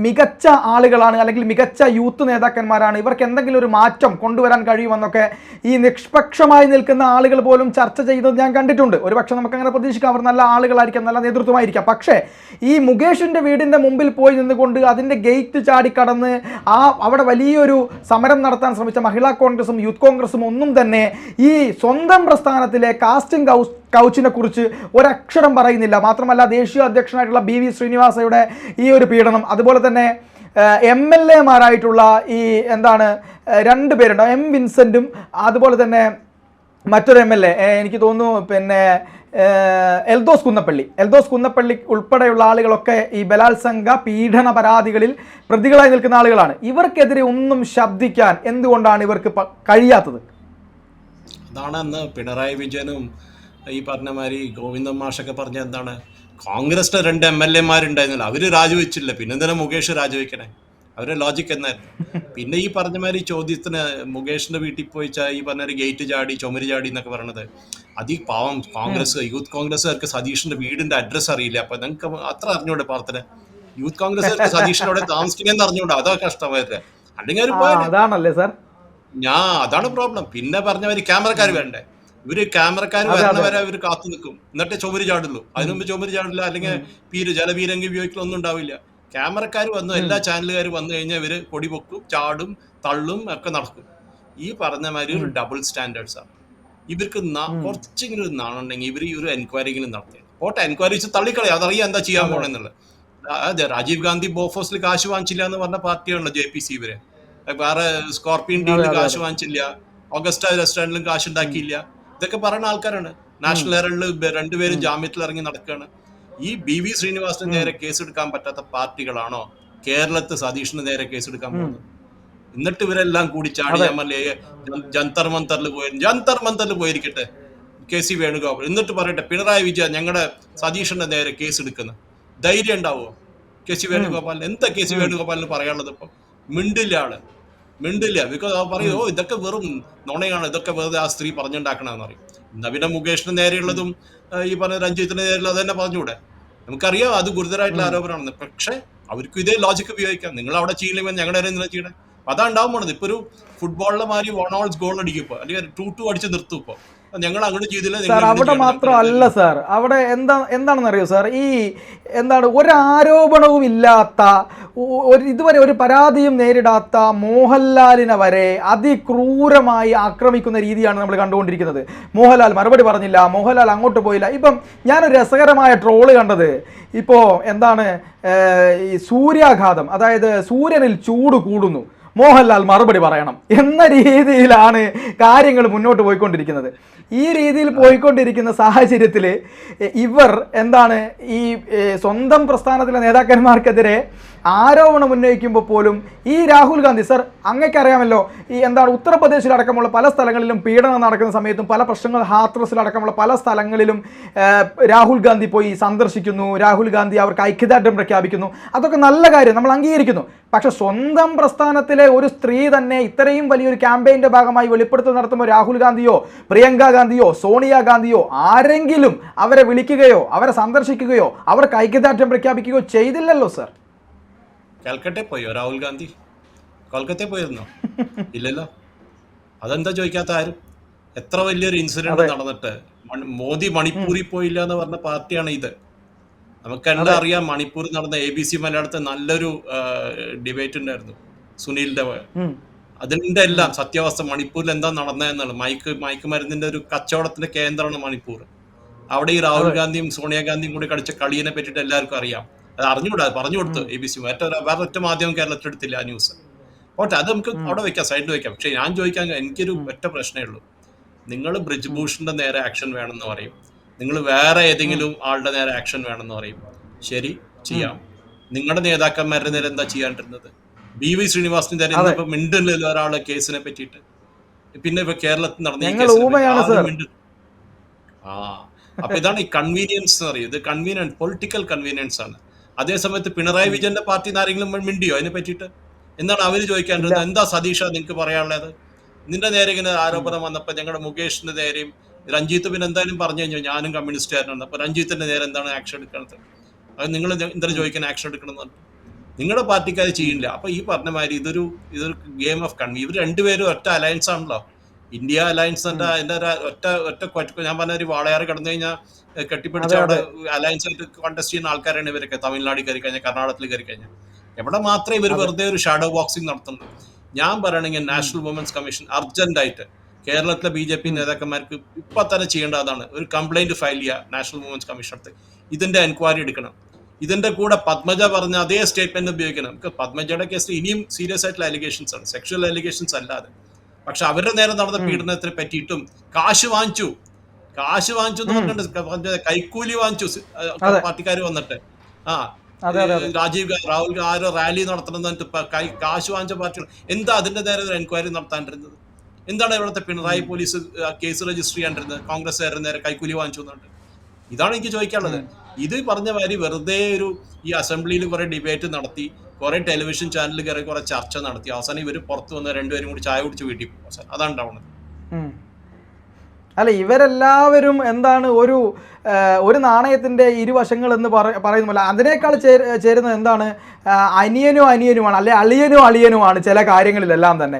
മികച്ച ആളുകളാണ് അല്ലെങ്കിൽ മികച്ച യൂത്ത് നേതാക്കന്മാരാണ്. ഇവർക്ക് എന്തെങ്കിലും ഒരു മാറ്റം കൊണ്ടുവരാൻ കഴിയുമെന്നൊക്കെ ഈ നിഷ്പക്ഷമായി നിൽക്കുന്ന ആളുകൾ പോലും ചർച്ച ചെയ്തത് ഞാൻ കണ്ടിട്ടുണ്ട്. ഒരു പക്ഷേ നമുക്ക് അങ്ങനെ പ്രതീക്ഷിക്കാം അവർ നല്ല ആളുകളായിരിക്കാം നല്ല നേതൃത്വമായിരിക്കാം. പക്ഷേ ഈ മുകേഷിന്റെ വീടിന്റെ മുമ്പിൽ പോയി നിന്നുകൊണ്ട് അതിന്റെ ഗേറ്റ് ചാടിക്കടന്ന് ആ അവിടെ വലിയൊരു സമരം നടത്താൻ ശ്രമിച്ച മഹിളാ കോൺഗ്രസും യൂത്ത് കോൺഗ്രസും ഒന്നും തന്നെ ഈ സ്വന്തം പ്രസ്ഥാനത്തിലെ കാസ്റ്റിംഗ് കൗസ് കൗച്ചിനെ കുറിച്ച് ഒരക്ഷരം പറയുന്നില്ല. മാത്രമല്ല ദേശീയ അധ്യക്ഷനായിട്ടുള്ള ബി വി ശ്രീനിവാസയുടെ ഈ ഒരു പീഡനം അതുപോലെ തന്നെ എം എൽ എമാരായിട്ടുള്ള ഈ എന്താണ് രണ്ട് പേരുണ്ട് എം വിൻസെന്റും അതുപോലെ തന്നെ മറ്റൊരു എം എൽ എ എനിക്ക് തോന്നുന്നു പിന്നെ എൽദോസ് കുന്നപ്പള്ളി. എൽദോസ് കുന്നപ്പള്ളി ഉൾപ്പെടെയുള്ള ആളുകളൊക്കെ ഈ ബലാത്സംഗ പീഡന പരാതികളിൽ പ്രതികളായി നിൽക്കുന്ന ആളുകളാണ്. ഇവർക്കെതിരെ ഒന്നും ശബ്ദിക്കാൻ എന്തുകൊണ്ടാണ് ഇവർക്ക് കഴിയാത്തത്? അതാണ് അന്ന് പിണറായി വിജയനും ഈ പറഞ്ഞ മാതിരി ഗോവിന്ദൻ മാഷൊക്കെ പറഞ്ഞ എന്താണ് കോൺഗ്രസിലെ രണ്ട് എം എൽ എമാരുണ്ടായിരുന്നില്ല. അവർ രാജിവെച്ചില്ല പിന്നെ തന്നെ മുകേഷ് രാജിവെക്കണേ? അവരുടെ ലോജിക് എന്നായിരുന്നു. പിന്നെ ഈ പറഞ്ഞ മാതിരി ചോദ്യത്തിന് മുകേഷിന്റെ വീട്ടിൽ പോയി ഈ പറഞ്ഞ ഗേറ്റ് ചാടി ചുമര് ചാടി എന്നൊക്കെ പറയണത്. അത് ഈ പാവം കോൺഗ്രസ് യൂത്ത് കോൺഗ്രസ്സുകാർക്ക് സതീഷിന്റെ വീടിന്റെ അഡ്രസ്സ് അറിയില്ല. അപ്പൊ നിങ്ങൾക്ക് അത്ര അറിഞ്ഞൂടെ പാർത്തിന് യൂത്ത് കോൺഗ്രസ്സുകാർക്ക് സതീഷിനോടെ താമസിക്കുന്നതെന്ന് അറിഞ്ഞൂടാ. അതാ കഷ്ടമായത് അല്ലെങ്കിൽ അവർ ആ, പോയ അതാണല്ലേ സാർ ഞാൻ അതാണ് പ്രോബ്ലം പിന്നെ പറഞ്ഞവര് ക്യാമറക്കാർ വേണ്ടേ ഇവർ ക്യാമറക്കാർ വരുന്നവരെ അവർ കാത്തു നിൽക്കും. എന്നിട്ട് ചുമര് ചാടുള്ളൂ. അതിനു മുമ്പ് ചുമര് ചാടില്ല അല്ലെങ്കിൽ പീര് ജലപീരങ്കി ഉപയോഗിക്കലൊന്നും ഉണ്ടാവില്ല. ക്യാമറക്കാർ വന്നു എല്ലാ ചാനലുകാർ വന്നു കഴിഞ്ഞാൽ ഇവർ പൊടി പൊക്കും ചാടും തള്ളും ഒക്കെ നടക്കും. ഈ പറഞ്ഞ മാതിരി ഒരു ഡബിൾ സ്റ്റാൻഡേർഡ്സ് ആണ്. ഇവർക്ക് കുറച്ചെങ്കിലും ഒരു നാണുണ്ടെങ്കിൽ ഇവർ ഈ ഒരു എൻക്വയറിയെങ്കിലും നടത്തി. പോട്ടെ എൻക്വയറി വെച്ച് തള്ളിക്കളയാം. അതറിയാം എന്താ ചെയ്യാൻ പോണെന്നുള്ളത്. അതെ രാജീവ് ഗാന്ധി ബോഫോസിൽ കാശ് വാങ്ങിച്ചില്ല എന്ന് പറഞ്ഞ പാർട്ടിയാണല്ലോ ജെ പി സി ഇവർ. വേറെ സ്കോർപ്പിയൻ ഡീലിൽ കാശ് വാങ്ങിച്ചില്ല. ഓഗസ്റ്റ റെസ്റ്റോറന്റിലും കാശ് ഉണ്ടാക്കിയില്ല. ഇതൊക്കെ പറയുന്ന ആൾക്കാരാണ്. നാഷണൽ ഹെറൽഡ് രണ്ടുപേരും ജാമ്യത്തിൽ ഇറങ്ങി നടക്കുകയാണ് ഈ ബി വി ശ്രീനിവാസിന് നേരെ കേസെടുക്കാൻ പറ്റാത്ത പാർട്ടികളാണോ? കേരളത്ത് സതീഷിന് നേരെ കേസെടുക്കാൻ പോകുന്നത്. എന്നിട്ട് ഇവരെല്ലാം കൂടി ചാടി എം എൽ എ ജന്തർ മന്തറിൽ പോയി ജന്തർ മന്തറിൽ പോയിരിക്കട്ടെ കെ സി വേണുഗോപാൽ. എന്നിട്ട് പറയട്ടെ പിണറായി വിജയൻ ഞങ്ങളുടെ സതീഷിന്റെ നേരെ കേസ് എടുക്കുന്ന ധൈര്യം ഉണ്ടാവോ? കെ സി വേണുഗോപാലിന്. എന്താ കെ സി വേണുഗോപാലിന് പറയാനുള്ളത് ഇപ്പം? മിണ്ടില്ല ആൾ. മിണ്ടില്ല. ബിക്കോസ് അവർ പറയും ഓ ഇതൊക്കെ വെറും നുണയാണ്. ഇതൊക്കെ വെറുതെ ആ സ്ത്രീ പറഞ്ഞുണ്ടാക്കണമെന്ന് പറയും. നവീന മുകേഷിന് നേരെയുള്ളതും ഈ പറഞ്ഞ രഞ്ജിത്തിന് നേരെയുള്ളതും തന്നെ പറഞ്ഞുകൂടെ? നമുക്കറിയാം അത് ഗുരുതരമായിട്ടുള്ള ആരോപണമാണ്. പക്ഷേ അവർക്കും ഇതേ ലോജിക്ക് ഉപയോഗിക്കാം. നിങ്ങൾ അവിടെ ചെയ്യില്ലെങ്കിൽ ഞങ്ങളുടെ നേരെ എന്തിനാ ചെയ്യണേ? അതാ ഉണ്ടാവും പോണത്. ഇപ്പൊ ഒരു ഫുട്ബോളിലെ മാതിരി വൺ ഓൾസ് ഗോൾ അടിക്കും ഇപ്പൊ. അല്ലെങ്കിൽ ടു ടു അടിച്ച് നിർത്തും ഇപ്പൊ. ഞങ്ങൾ അങ്ങോട്ട് ചെയ്തില്ല സാർ അവിടെ. മാത്രമല്ല സാർ. അവിടെ എന്താ എന്താണെന്നറിയോ സാർ? ഈ എന്താണ് ഒരാരോപണവും ഇല്ലാത്ത ഒരു ഇതുവരെ ഒരു പരാതിയും നേരിടാത്ത മോഹൻലാലിനെ വരെ അതിക്രൂരമായി ആക്രമിക്കുന്ന രീതിയാണ് നമ്മൾ കണ്ടുകൊണ്ടിരിക്കുന്നത്. മോഹൻലാൽ മറുപടി പറഞ്ഞില്ല മോഹൻലാൽ അങ്ങോട്ട് പോയില്ല. ഇപ്പം ഞാനൊരു രസകരമായ ട്രോൾ കണ്ടത്. ഇപ്പോൾ എന്താണ് ഈ സൂര്യാഘാതം അതായത് സൂര്യനിൽ ചൂട് കൂടുന്നു. മോഹൻലാൽ മറുപടി പറയണം. എന്ന രീതിയിലാണ് കാര്യങ്ങൾ മുന്നോട്ട് പോയിക്കൊണ്ടിരിക്കുന്നത്. ഈ രീതിയിൽ പോയിക്കൊണ്ടിരിക്കുന്ന സാഹചര്യത്തിൽ ഇവർ എന്താണ് ഈ സ്വന്തം പ്രസ്ഥാനത്തിലെ നേതാക്കന്മാർക്കെതിരെ ആരോപണം ഉന്നയിക്കുമ്പോൾ പോലും ഈ രാഹുൽ ഗാന്ധി സർ അങ്ങേക്കറിയാമല്ലോ ഈ എന്താണ് ഉത്തർപ്രദേശിലടക്കമുള്ള പല സ്ഥലങ്ങളിലും പീഡനം നടക്കുന്ന സമയത്തും പല പ്രശ്നങ്ങൾ ഹാത്രസിലടക്കമുള്ള പല സ്ഥലങ്ങളിലും രാഹുൽ ഗാന്ധി പോയി സന്ദർശിക്കുന്നു. രാഹുൽ ഗാന്ധി അവർക്ക് ഐക്യദാർഢ്യം പ്രഖ്യാപിക്കുന്നു. അതൊക്കെ നല്ല കാര്യം നമ്മൾ അംഗീകരിക്കുന്നു. പക്ഷെ സ്വന്തം പ്രസ്ഥാനത്തിലെ ഒരു സ്ത്രീ തന്നെ ഇത്രയും വലിയൊരു ക്യാമ്പയിന്റെ ഭാഗമായി വെളിപ്പെടുത്തൽ നടത്തുമ്പോൾ രാഹുൽ ഗാന്ധിയോ പ്രിയങ്ക ഗാന്ധിയോ സോണിയ ഗാന്ധിയോ ആരെങ്കിലും അവരെ വിളിക്കുകയോ അവരെ സന്ദർശിക്കുകയോ അവർക്ക് ഐക്യദാർഢ്യം പ്രഖ്യാപിക്കുകയോ ചെയ്തില്ലല്ലോ സർ. കൽക്കട്ടെ പോയോ രാഹുൽ ഗാന്ധി? കൊൽക്കത്തയിൽ പോയിരുന്നോ? ഇല്ലല്ലോ. അതെന്താ ചോദിക്കാത്ത ആരും? എത്ര വലിയൊരു ഇൻസിഡന്റ് നടന്നിട്ട് മോദി മണിപ്പൂരിൽ പോയില്ല എന്ന് പറഞ്ഞ പാർട്ടിയാണ് ഇത്. നമുക്ക് എന്താ അറിയാം മണിപ്പൂർ നടന്ന എ ബി സി മലയാളത്തെ നല്ലൊരു ഡിബേറ്റ് ഉണ്ടായിരുന്നു. സുനിലിന്റെ. അതിന്റെ എല്ലാം സത്യാവസ്ഥ മണിപ്പൂരിൽ എന്താ നടന്നതെന്നാണ് മയക്ക് മയക്ക് മരുന്നിന്റെ ഒരു കച്ചവടത്തിന്റെ കേന്ദ്രമാണ് മണിപ്പൂർ. അവിടെ ഈ രാഹുൽ ഗാന്ധിയും സോണിയാഗാന്ധിയും കൂടി കളിച്ച കളിയെ പറ്റിയിട്ട് എല്ലാവർക്കും അറിയാം. അത് അറിഞ്ഞുകൂടാ? പറഞ്ഞു കൊടുത്തു എ ബി സി മറ്റൊരു വേറെ ഒറ്റ മാധ്യമം കേരളത്തിൽ എടുത്തില്ല ആ ന്യൂസ്. ഓട്ടെ അത് നമുക്ക് അവിടെ വെക്കാം സൈഡിൽ വെക്കാം. പക്ഷെ ഞാൻ ചോദിക്കാൻ എനിക്കൊരു ഒറ്റ പ്രശ്നമേ ഉള്ളൂ. നിങ്ങൾ ബ്രിജ് ഭൂഷണിന്റെ നേരെ ആക്ഷൻ വേണമെന്ന് പറയും. നിങ്ങൾ വേറെ ഏതെങ്കിലും ആളുടെ നേരെ ആക്ഷൻ വേണമെന്ന് പറയും. ശരി? ചെയ്യാം. നിങ്ങളുടെ നേതാക്കന്മാരുടെ നേരെ എന്താ ചെയ്യാണ്ടിരുന്നത്? ബി വി ശ്രീനിവാസിന്റെ മിണ്ടുന്നില്ല ഒരാളെ കേസിനെ പറ്റിയിട്ട്. പിന്നെ ഇപ്പൊ കേരളത്തിൽ നടന്ന ആ അപ്പൊ ഇതാണ് ഈ കൺവീനിയൻസ് എന്ന് പറയുന്നത്. കൺവീനിയൻസ് പൊളിറ്റിക്കൽ കൺവീനിയൻസ് ആണ്. അതേസമയത്ത് പിണറായി വിജയന്റെ പാർട്ടി ആരെങ്കിലും മിണ്ടിയോ അതിനെ പറ്റിയിട്ട്? എന്താണ് അവർ ചോദിക്കാനുള്ളത്. എന്താ സതീഷ നിങ്ങക്ക് പറയാനുള്ളത്? നിന്റെ നേരെ ഇങ്ങനെ ആരോപണം വന്നപ്പോ ഞങ്ങളുടെ മുകേഷിന്റെ നേരെയും രഞ്ജിത്ത് പിന്നെ എന്തായാലും പറഞ്ഞു കഴിഞ്ഞു. ഞാനും കമ്മ്യൂണിസ്റ്റ് കമ്മ്യൂണിസ്റ്റുകാരനാണ് അപ്പൊ രഞ്ജിത്തിന്റെ നേരെ എന്താണ് ആക്ഷൻ എടുക്കുന്നത് അത് നിങ്ങൾ എന്താ ചോദിക്കാൻ ആക്ഷൻ എടുക്കണം എന്ന് പറഞ്ഞു. നിങ്ങളുടെ പാർട്ടിക്ക് അത് ചെയ്യില്ല. അപ്പൊ ഈ പറഞ്ഞ മാതിരി ഇതൊരു ഇതൊരു ഗെയിം ഓഫ് കൺവീ ഇവർ രണ്ടുപേരും ഒറ്റ അലയൻസ് ആണല്ലോ. ഇന്ത്യ അലയൻസ് അതിന്റെ ഒരു ഒറ്റ ഒറ്റ ഞാൻ പറഞ്ഞ ഒരു വാളയാറ് കടന്നു കഴിഞ്ഞാൽ കെട്ടിപ്പിടിച്ച അവിടെ അലയൻസ് ആയിട്ട് കോൺടെസ്റ്റ് ചെയ്യുന്ന ആൾക്കാരാണ് ഇവരൊക്കെ. തമിഴ്നാട്ടിൽ കയറി കഴിഞ്ഞാൽ കർണാടകത്തിൽ കയറി കഴിഞ്ഞാൽ എവിടെ മാത്രമേ ഇവർ വെറുതെ ഒരു ഷാഡോ ബോക്സിംഗ് നടത്തുന്നു. ഞാൻ പറയണെങ്കിൽ നാഷണൽ വുമൻസ് കമ്മീഷൻ അർജന്റ് ആയിട്ട് കേരളത്തിലെ ബി ജെ പി നേതാക്കന്മാർക്ക് ഇപ്പൊ തന്നെ ചെയ്യേണ്ട അതാണ്. ഒരു കംപ്ലൈന്റ് ഫയൽ ചെയ്യുക നാഷണൽ വുമൻസ് കമ്മീഷൻ അടുത്ത്. ഇതിന്റെ എൻക്വയറി എടുക്കണം. ഇതിന്റെ കൂടെ പത്മജ പറഞ്ഞ അതേ സ്റ്റേറ്റ്മെന്റ് ഉപയോഗിക്കണം. നമുക്ക് പത്മജയുടെ കേസിൽ ഇനിയും സീരിയസ് ആയിട്ടുള്ള അലിഗേഷൻസ് ആണ്. സെക്ഷൽ അലിഗേഷൻസ് അല്ലാതെ. പക്ഷെ അവരുടെ നേരെ നടന്ന പീഡനത്തിനെ പറ്റിയിട്ടും കാശ് വാങ്ങിച്ചു. കാശ് വാങ്ങിച്ചു എന്ന് പറഞ്ഞിട്ടുണ്ട്. കൈക്കൂലി വാങ്ങിച്ചു. പാർട്ടിക്കാർ വന്നിട്ട്. ആ. രാജീവ് ഗാന്ധി രാഹുൽ ഗാന്ധി ആരോ റാലി നടത്തണമെന്ന് പറഞ്ഞിട്ട് കൈ കാശ് വാങ്ങിച്ച പാർട്ടികൾ. എന്താ അതിന്റെ നേരെ ഒരു എൻക്വയറി നടത്താണ്ടിരുന്നത്? എന്താണ് ഇവിടുത്തെ പിണറായി പോലീസ് കേസ് രജിസ്റ്റർ ചെയ്യാണ്ടിരുന്നത്? കോൺഗ്രസ് നേരെ കൈക്കൂലി വാങ്ങിച്ചു എന്നുണ്ട് ഇതാണ് എനിക്ക് ചോദിക്കാനുള്ളത്. ഇത് പറഞ്ഞ മാതിരി വെറുതെ ഒരു ഈ അസംബ്ലിയിൽ കുറെ ഡിബേറ്റ് നടത്തി കുറെ ടെലിവിഷൻ ചാനലിൽ കയറി കുറെ ചർച്ച നടത്തി. അവസാനം ഇവർ പുറത്തു വന്ന് രണ്ടുപേരും കൂടി ചായ കുടിച്ച് വീട്ടിൽ പോകും അതാണ് ഉണ്ടാവുന്നത്. അല്ല ഇവരെല്ലാവരും എന്താണ് ഒരു ഒരു നാണയത്തിന്റെ ഇരുവശങ്ങൾ എന്ന് പറ- പറയുന്ന പോലെ അതിനേക്കാൾ ചേര- ചേരുന്നത് എന്താണ്? അനിയനും അനിയനുമാണ് അല്ലെ അളിയനും അളിയനുമാണ് ചില കാര്യങ്ങളിലെല്ലാം തന്നെ.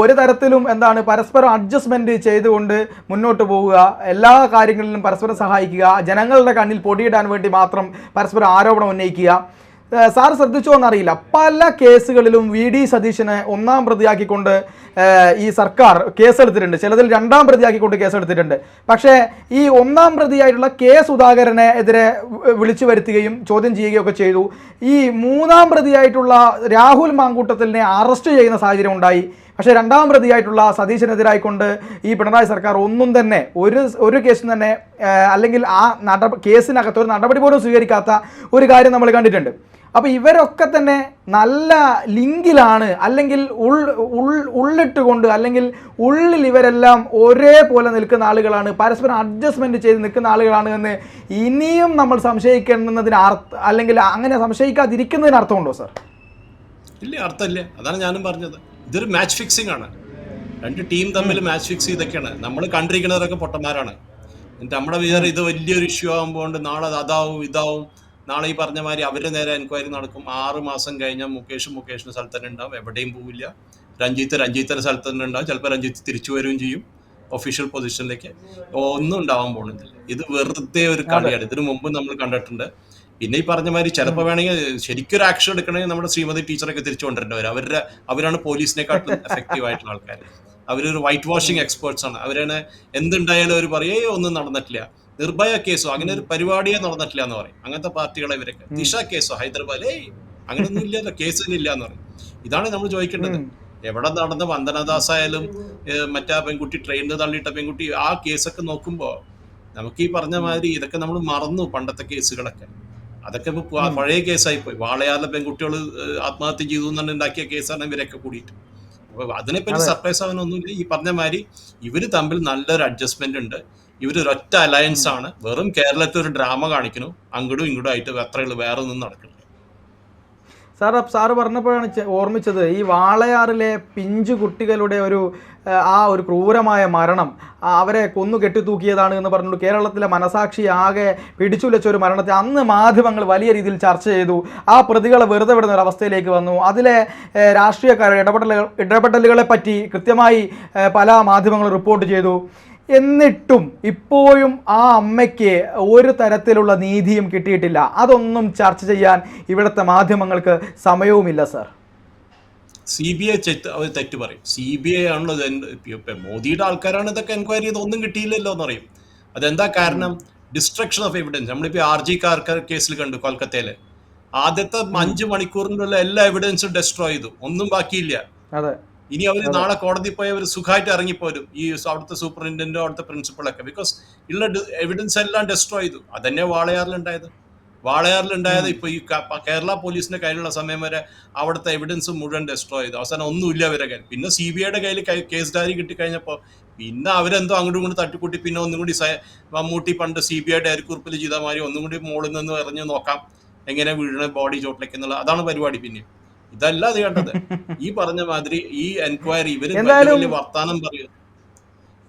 ഒരു തരത്തിലും എന്താണ് പരസ്പരം അഡ്ജസ്റ്റ്മെന്റ് ചെയ്തുകൊണ്ട് മുന്നോട്ട് പോവുക എല്ലാ കാര്യങ്ങളിലും പരസ്പരം സഹായിക്കുക ജനങ്ങളുടെ കണ്ണിൽ പൊടിയിടാൻ വേണ്ടി മാത്രം പരസ്പരം ആരോപണം ഉന്നയിക്കുക. സാർ ശ്രദ്ധിച്ചോ എന്നറിയില്ല. പല കേസുകളിലും വി ഡി സതീശനെ ഒന്നാം പ്രതിയാക്കിക്കൊണ്ട് ഈ സർക്കാർ കേസെടുത്തിട്ടുണ്ട്. ചിലതിൽ രണ്ടാം പ്രതിയാക്കിക്കൊണ്ട് കേസെടുത്തിട്ടുണ്ട്. പക്ഷേ ഈ ഒന്നാം പ്രതിയായിട്ടുള്ള കെ സുധാകരനെ എതിരെ വിളിച്ചു വരുത്തുകയും ചോദ്യം ചെയ്യുകയും ഒക്കെ ചെയ്തു. ഈ മൂന്നാം പ്രതിയായിട്ടുള്ള രാഹുൽ മാങ്കൂട്ടത്തിലിനെ അറസ്റ്റ് ചെയ്യുന്ന സാഹചര്യം ഉണ്ടായി. പക്ഷേ രണ്ടാം പ്രതിയായിട്ടുള്ള സതീശനെതിരായിക്കൊണ്ട് ഈ പിണറായി സർക്കാർ ഒന്നും തന്നെ ഒരു ഒരു കേസും തന്നെ അല്ലെങ്കിൽ ആ നട കേസിനകത്ത് ഒരു നടപടി പോലും സ്വീകരിക്കാത്ത ഒരു കാര്യം നമ്മൾ കണ്ടിട്ടുണ്ട്. അപ്പോൾ ഇവരൊക്കെ തന്നെ നല്ല ലിങ്കിലാണ് അല്ലെങ്കിൽ ഉൾ ഉൾ ഉള്ളിട്ടുകൊണ്ട് അല്ലെങ്കിൽ ഉള്ളിൽ ഇവരെല്ലാം ഒരേപോലെ നിൽക്കുന്ന ആളുകളാണ് പരസ്പരം അഡ്ജസ്റ്റ്മെന്റ് ചെയ്ത് നിൽക്കുന്ന ആളുകളാണ് എന്ന് ഇനിയും നമ്മൾ സംശയിക്കുന്നതിന് അല്ലെങ്കിൽ അങ്ങനെ സംശയിക്കാതിരിക്കുന്നതിന് അർത്ഥമുണ്ടോ സർ? ഇല്ല അർത്ഥമില്ല. അതാണ് ഞാനും പറഞ്ഞത്. ഇതൊരു മാച്ച് ഫിക്സിംഗ് ആണ്. രണ്ട് ടീം തമ്മിൽ മാച്ച് ഫിക്സ് ചെയ്തൊക്കെയാണ്. നമ്മൾ കണ്ടിരിക്കുന്നവരൊക്കെ പൊട്ടന്മാരാണ്. എന്നിട്ട് നമ്മുടെ വിചാരം ഇത് വലിയൊരു ഇഷ്യൂ ആകുമ്പോൾ നാളെ അത് അതാവും ഇതാവും. നാളെ ഈ പറഞ്ഞ മാതിരി അവരുടെ നേരെ എൻക്വയറി നടക്കും. ആറ് മാസം കഴിഞ്ഞാൽ മുകേഷ് മുകേഷിന് സ്ഥലത്ത് തന്നെ ഉണ്ടാവും. എവിടെയും പോവില്ല. രഞ്ജിത്ത് രഞ്ജിത്തിന്റെ സ്ഥലത്ത് തന്നെ ഉണ്ടാവും. ചിലപ്പോൾ രഞ്ജിത്ത് തിരിച്ചു വരികയും ചെയ്യും ഒഫീഷ്യൽ പൊസിഷനിലേക്ക് ഒന്നും ഉണ്ടാവാൻ പോകുന്നില്ല. ഇത് വെറുതെ ഒരു കളിയാണ്. ഇതിനു മുമ്പ് നമ്മൾ കണ്ടിട്ടുണ്ട്. പിന്നെ ഈ പറഞ്ഞ മാതിരി ചിലപ്പോൾ വേണമെങ്കിൽ ശരിക്കും ഒരു ആക്ഷൻ എടുക്കണമെങ്കിൽ നമ്മുടെ ശ്രീമതി ടീച്ചറൊക്കെ തിരിച്ചു കൊണ്ടുവരേണ്ടവർ അവരുടെ അവരാണ് പോലീസിനെക്കാട്ടും എഫക്റ്റീവ് ആയിട്ടുള്ള ആൾക്കാർ അവരൊരു വൈറ്റ് വാഷിംഗ് എക്സ്പേർട്സ് ആണ്. അവരാണ് എന്തുണ്ടായാലും അവർ പറയേ ഒന്നും നടന്നിട്ടില്ല. നിർഭയ കേസോ അങ്ങനെ ഒരു പരിപാടിയെ നടന്നിട്ടില്ല എന്ന് പറയും. അങ്ങനത്തെ പാർട്ടികളെ ഇവരൊക്കെ. ദിശ കേസോ ഹൈദരാബാദ് ഏയ് അങ്ങനെയൊന്നും ഇല്ലല്ലോ കേസ് ഇല്ല എന്ന് പറയും. ഇതാണ് നമ്മൾ ചോദിക്കേണ്ടത്. എവിടെ നടന്ന വന്ദനദാസ് ആയാലും മറ്റാ പെൺകുട്ടി ട്രെയിനിൽ തള്ളിയിട്ട പെൺകുട്ടി ആ കേസൊക്കെ നോക്കുമ്പോൾ നമുക്ക് ഈ പറഞ്ഞ മാതിരി ഇതൊക്കെ നമ്മൾ മറന്നു പണ്ടത്തെ കേസുകളൊക്കെ. അതൊക്കെ ഇപ്പൊ പഴയ കേസായി പോയി. വാളയാറിലെ പെൺകുട്ടികൾ ആത്മഹത്യ ചെയ്തു എന്നാണ് ഉണ്ടാക്കിയ കേസാണ് ഇവരൊക്കെ കൂടിയിട്ട്. അപ്പൊ അതിനെപ്പറ്റി സർപ്രൈസ് ആവാനൊന്നുമില്ല ഈ പറഞ്ഞ മാതിരി ഇവർ തമ്മിൽ നല്ലൊരു അഡ്ജസ്റ്റ്മെന്റ് ഉണ്ട്. ഇവർ ഒറ്റ അലയൻസ് ആണ്. വെറും കേരളത്തിൽ ഒരു ഡ്രാമ കാണിക്കുന്നു. അങ്ങോട്ടും ഇങ്ങോട്ടും ആയിട്ട് അത്രയുള്ളൂ വേറെ ഒന്നും നടക്കുന്നില്ല സാർ സാറ് പറഞ്ഞപ്പോഴാണ് ഓർമ്മിച്ചത് ഈ വാളയാറിലെ പിഞ്ചു കുട്ടികളുടെ ഒരു ആ, ഒരു ക്രൂരമായ മരണം അവരെ കൊന്നു കെട്ടിത്തൂക്കിയതാണ് എന്ന് പറഞ്ഞു കേരളത്തിലെ മനസാക്ഷി ആകെ പിടിച്ചുലച്ച ഒരു മരണത്തെ അന്ന് മാധ്യമങ്ങൾ വലിയ രീതിയിൽ ചർച്ച ചെയ്തു. ആ പ്രതികളെ വെറുതെ വിടുന്ന ഒരു അവസ്ഥയിലേക്ക് വന്നു. അതിലെ രാഷ്ട്രീയക്കാരുടെ ഇടപെടലുകൾ ഇടപെടലുകളെ പറ്റി കൃത്യമായി പല മാധ്യമങ്ങളും റിപ്പോർട്ട് ചെയ്തു. എന്നിട്ടും ഇപ്പോഴും ആ അമ്മയ്ക്ക് ഒരു തരത്തിലുള്ള നീതിയും കിട്ടിയിട്ടില്ല. അതൊന്നും ചർച്ച ചെയ്യാൻ ഇവിടുത്തെ മാധ്യമങ്ങൾക്ക് സമയവുമില്ല സർ. സി ബി ഐ അവർ തെറ്റ് പറയും. സി ബി ഐ ആണല്ലോ മോദിയുടെ ആൾക്കാരാണ് ഇതൊക്കെ എൻക്വയറി ചെയ്ത് ഒന്നും കിട്ടിയില്ലല്ലോ എന്ന് പറയും. അതെന്താ കാരണം? ഡിസ്ട്രക്ഷൻ ഓഫ് എവിഡൻസ് നമ്മളിപ്പോ ആർ ജി കാർ കേസിൽ കണ്ടു കൊൽക്കത്തയിൽ. ആദ്യത്തെ അഞ്ച് മണിക്കൂറിനുള്ള എല്ലാ എവിഡൻസും ഡെസ്ട്രോയ് ചെയ്തു. ഒന്നും ബാക്കിയില്ല. അതെ. ഇനി അവർ നാളെ കോടതി പോയി അവർ സുഖമായിട്ട് ഇറങ്ങിപ്പോരും. ഈ അവിടുത്തെ സൂപ്രണ്ടന്റോ അവിടുത്തെ പ്രിൻസിപ്പളൊക്കെ ബിക്കോസ് ഉള്ള എവിഡൻസ് എല്ലാം ഡെസ്ട്രോ ചെയ്തു. അതന്നെ വാളയാറിലുണ്ടായത് വാളയാറിലുണ്ടായത് ഇപ്പൊ ഈ കേരള പോലീസിന്റെ കയ്യിലുള്ള സമയം വരെ അവിടുത്തെ എവിഡൻസ് മുഴുവൻ ഡെസ്ട്രോ ചെയ്തു. അവസാനം ഒന്നുമില്ല അവരുടെ കയ്യിൽ. പിന്നെ സി ബി ഐയുടെ കയ്യിൽ കേസ് ഡയറി കിട്ടിക്കഴിഞ്ഞപ്പോൾ പിന്നെ അവരെന്തോ അങ്ങോട്ടും ഇങ്ങോട്ട് തട്ടിക്കൂട്ടി. പിന്നെ ഒന്നും കൂടി മമ്മൂട്ടി പണ്ട് സി ബി ഐ അരിക്കുറിപ്പിൽ കുറിപ്പിൽ ചെയ്ത മാതിരി ഒന്നും കൂടി മുകളിൽ നിന്ന് എറിഞ്ഞ് നോക്കാം. എങ്ങനെ വീഴണ ബോഡി ചോട്ടിലേക്ക് എന്നുള്ള അതാണ് പരിപാടി പിന്നെ ഇതല്ല അത് കണ്ടത്. ഈ പറഞ്ഞ മാതിരി ഈ എൻക്വയറി ഇവർ വലിയ വർത്താനം പറയും.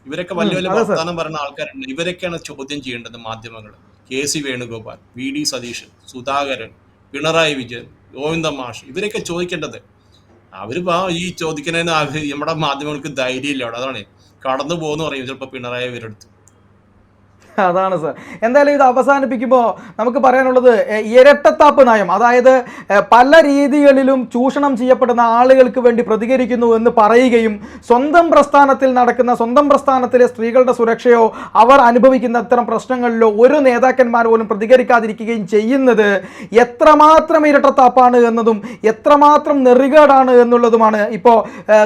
ഇവരൊക്കെ വലിയ വലിയ. വർത്താനം പറയുന്ന ആൾക്കാരുണ്ട്. ഇവരൊക്കെയാണ് ചോദ്യം ചെയ്യേണ്ടത് മാധ്യമങ്ങൾ K C Venugopal V D Satheesan Sudhakaran Pinarayi Vijayan Govinda മാഷ് ഇവരൊക്കെ ചോദിക്കേണ്ടത്. അവർ ഈ ചോദിക്കുന്നതിന് അവർ നമ്മുടെ മാധ്യമങ്ങൾക്ക് ധൈര്യമില്ല അവിടെ. അതാണ് കടന്നു പോകുന്നു പറയും. ചിലപ്പോ പിണറായി ഇവരെടുത്ത്. അതാണ് സർ. എന്തായാലും ഇത് അവസാനിപ്പിക്കുമ്പോൾ നമുക്ക് പറയാനുള്ളത് ഇരട്ടത്താപ്പ് നയം അതായത് പല രീതികളിലും ചൂഷണം ചെയ്യപ്പെടുന്ന ആളുകൾക്ക് വേണ്ടി പ്രതികരിക്കുന്നു എന്ന് പറയുകയും സ്വന്തം പ്രസ്ഥാനത്തിൽ നടക്കുന്ന സ്വന്തം പ്രസ്ഥാനത്തിലെ സ്ത്രീകളുടെ സുരക്ഷയോ അവർ അനുഭവിക്കുന്ന അത്തരം പ്രശ്നങ്ങളിലോ ഒരു നേതാക്കന്മാർ പോലും പ്രതികരിക്കാതിരിക്കുകയും ചെയ്യുന്നത് എത്രമാത്രം ഇരട്ടത്താപ്പാണ് എന്നതും എത്രമാത്രം നെറികേടാണ് എന്നുള്ളതുമാണ് ഇപ്പോൾ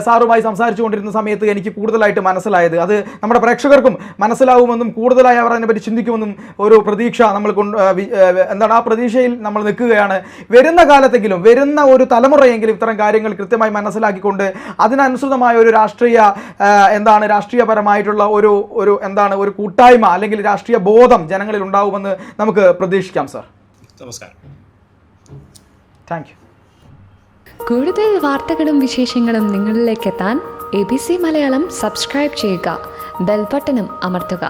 സാറുമായി സംസാരിച്ചു കൊണ്ടിരുന്ന സമയത്ത് എനിക്ക് കൂടുതലായിട്ട് മനസ്സിലായത്. അത് നമ്മുടെ പ്രേക്ഷകർക്കും മനസ്സിലാവുമെന്നും കൂടുതലായി അവർ അതിനെപ്പറ്റി ചിന്തിക്കുമെന്നും ഒരു പ്രതീക്ഷ നമ്മൾ എന്താണ് ആ പ്രതീക്ഷയിൽ നമ്മൾ നിൽക്കുകയാണ്. വരുന്ന കാലത്തെങ്കിലും വരുന്ന ഒരു തലമുറയെങ്കിലും ഇത്തരം കാര്യങ്ങൾ കൃത്യമായി മനസ്സിലാക്കിക്കൊണ്ട് അതിനനുസൃതമായ ഒരു രാഷ്ട്രീയ എന്താണ് രാഷ്ട്രീയപരമായിട്ടുള്ള ഒരു ഒരു എന്താണ് ഒരു കൂട്ടായ്മ അല്ലെങ്കിൽ രാഷ്ട്രീയ ബോധം ജനങ്ങളിൽ ഉണ്ടാവുമെന്ന് നമുക്ക് പ്രതീക്ഷിക്കാം സർ. നമസ്കാരം. താങ്ക് യു കൂടുതൽ വാർത്തകളും വിശേഷങ്ങളും നിങ്ങളിലേക്ക് എത്താൻ A B C Malayalam subscribe ചെയ്യുക. ബെൽബട്ടനും അമർത്തുക.